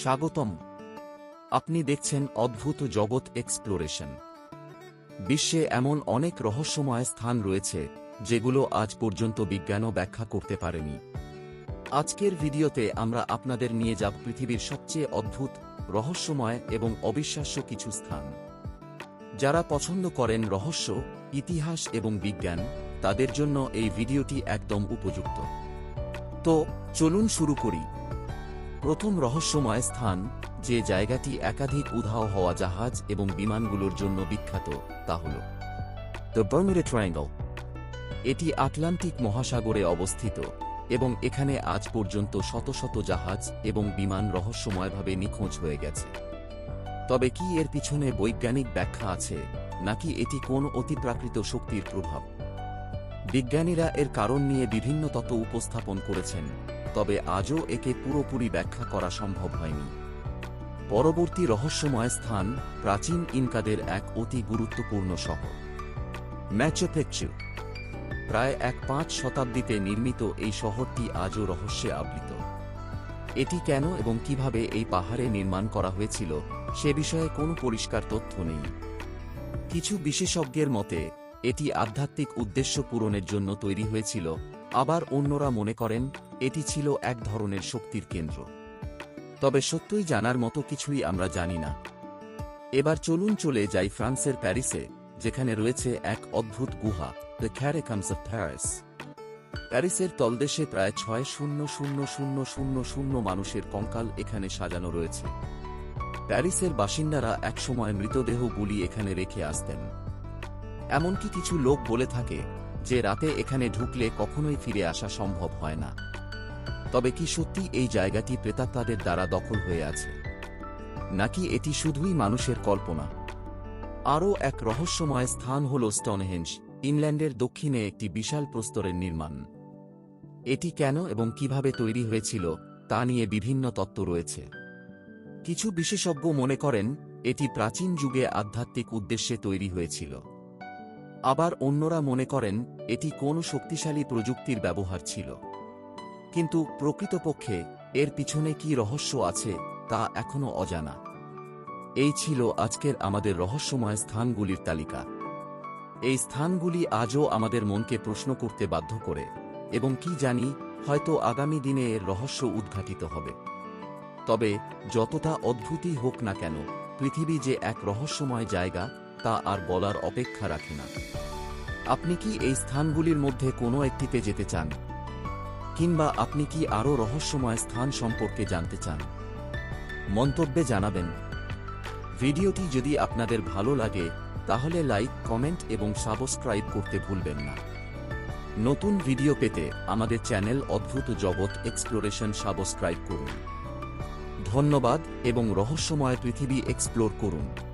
স্বাগতম। আপনি দেখছেন অদ্ভুত জগৎ এক্সপ্লোরেশন। বিশ্বে এমন অনেক রহস্যময় স্থান রয়েছে, যেগুলো আজ পর্যন্ত বিজ্ঞানও ব্যাখ্যা করতে পারেনি। আজকের ভিডিওতে আমরা আপনাদের নিয়ে যাব পৃথিবীর সবচেয়ে অদ্ভুত, রহস্যময় এবং অবিশ্বাস্য কিছু স্থান। যারা পছন্দ করেন রহস্য, ইতিহাস এবং বিজ্ঞান, তাদের জন্য এই ভিডিওটি একদম উপযুক্ত। তো, চলুন শুরু করি। প্রথম রহস্যময় স্থান যে জায়গাটি একাধিক উধাও হওয়া জাহাজ এবং বিমানগুলোর জন্য বিখ্যাত, তা হল দ্য বার্মিডে ট্রায়াঙ্গল। এটি আটলান্টিক মহাসাগরে অবস্থিত এবং এখানে আজ পর্যন্ত শত শত জাহাজ এবং বিমান রহস্যময়ভাবে নিখোঁজ হয়ে গেছে। তবে কি এর পিছনে বৈজ্ঞানিক ব্যাখ্যা আছে, নাকি এটি কোন অতিপ্রাকৃত শক্তির প্রভাব? বিজ্ঞানীরা এর কারণ নিয়ে বিভিন্ন তত্ত্ব উপস্থাপন করেছেন, তবে আজও একে পুরোপুরি ব্যাখ্যা করা সম্ভব হয়নি। পরবর্তী রহস্যময় স্থান প্রাচীন ইনকাদের এক অতি গুরুত্বপূর্ণ শহর ম্যাচোপেকচু প্রায় এক পাঁচ শতাব্দীতে নির্মিত এই শহরটি আজও রহস্যে আবৃত। এটি কেন এবং কীভাবে এই পাহাড়ে নির্মাণ করা হয়েছিল সে বিষয়ে কোনো পরিষ্কার তথ্য নেই। কিছু বিশেষজ্ঞের মতে এটি আধ্যাত্মিক উদ্দেশ্য পূরণের জন্য তৈরি হয়েছিল। আবার অন্যরা মনে করেন, এটি ছিল এক ধরনের শক্তির কেন্দ্র। তবে সত্যই জানার মতো কিছুই আমরা জানি না। এবার চলুন চলে যাই ফ্রান্সের প্যারিসে, যেখানে রয়েছে এক অদ্ভুত গুহা দ্য ক্যারেকামস অফ প্যারিস প্যারিসের তলদেশে প্রায় ছয় শূন্য শূন্য শূন্য শূন্য শূন্য মানুষের কঙ্কাল এখানে সাজানো রয়েছে। প্যারিসের বাসিন্দারা একসময় মৃতদেহগুলি এখানে রেখে আসতেন। এমনকি কিছু লোক বলে থাকে যে রাতে এখানে ঢুকলে কখনোই ফিরে আসা সম্ভব হয় না। তবে কি সত্যি এই জায়গাটি প্রেতাত্মাদের দ্বারা দখল হয়ে আছে? নাকি এটি শুধুই মানুষের কল্পনা? আরও এক রহস্যময় স্থান হল স্টনহেঞ্জ ইংল্যান্ডের দক্ষিণে একটি বিশাল প্রস্তরের নির্মাণ। এটি কেন এবং কীভাবে তৈরি হয়েছিল, তা নিয়ে বিভিন্ন তত্ত্ব রয়েছে। কিছু বিশেষজ্ঞ মনে করেন, এটি প্রাচীন যুগে আধ্যাত্মিক উদ্দেশ্যে তৈরি হয়েছিল। আবার অন্যরা মনে করেন, এটি কোনো শক্তিশালী প্রযুক্তির ব্যবহার ছিল। কিন্তু প্রকৃতপক্ষে, এর পিছনে কি রহস্য আছে, তা এখনও অজানা। এই ছিল আজকের আমাদের রহস্যময় স্থানগুলির তালিকা। এই স্থানগুলি আজও আমাদের মনকে প্রশ্ন করতে বাধ্য করে, এবং কি জানি, হয়তো আগামী দিনে এর রহস্য উদ্ঘাটিত হবে। তবে, যতটা অদ্ভুতই হোক না কেন, পৃথিবী যে এক রহস্যময় জায়গা তা আর বলার অপেক্ষা রাখে না। আপনি কি এই স্থানগুলির মধ্যে কোনো একটিতে যেতে চান? কিংবা আপনি কি আরও রহস্যময় স্থান সম্পর্কে জানতে চান? মন্তব্যে জানাবেন। ভিডিওটি যদি আপনাদের ভালো লাগে, তাহলে লাইক, কমেন্ট এবং সাবস্ক্রাইব করতে ভুলবেন না। নতুন ভিডিও পেতে আমাদের চ্যানেল অদ্ভুত জগৎ এক্সপ্লোরেশন সাবস্ক্রাইব করুন। ধন্যবাদ এবং রহস্যময় পৃথিবী এক্সপ্লোর করুন।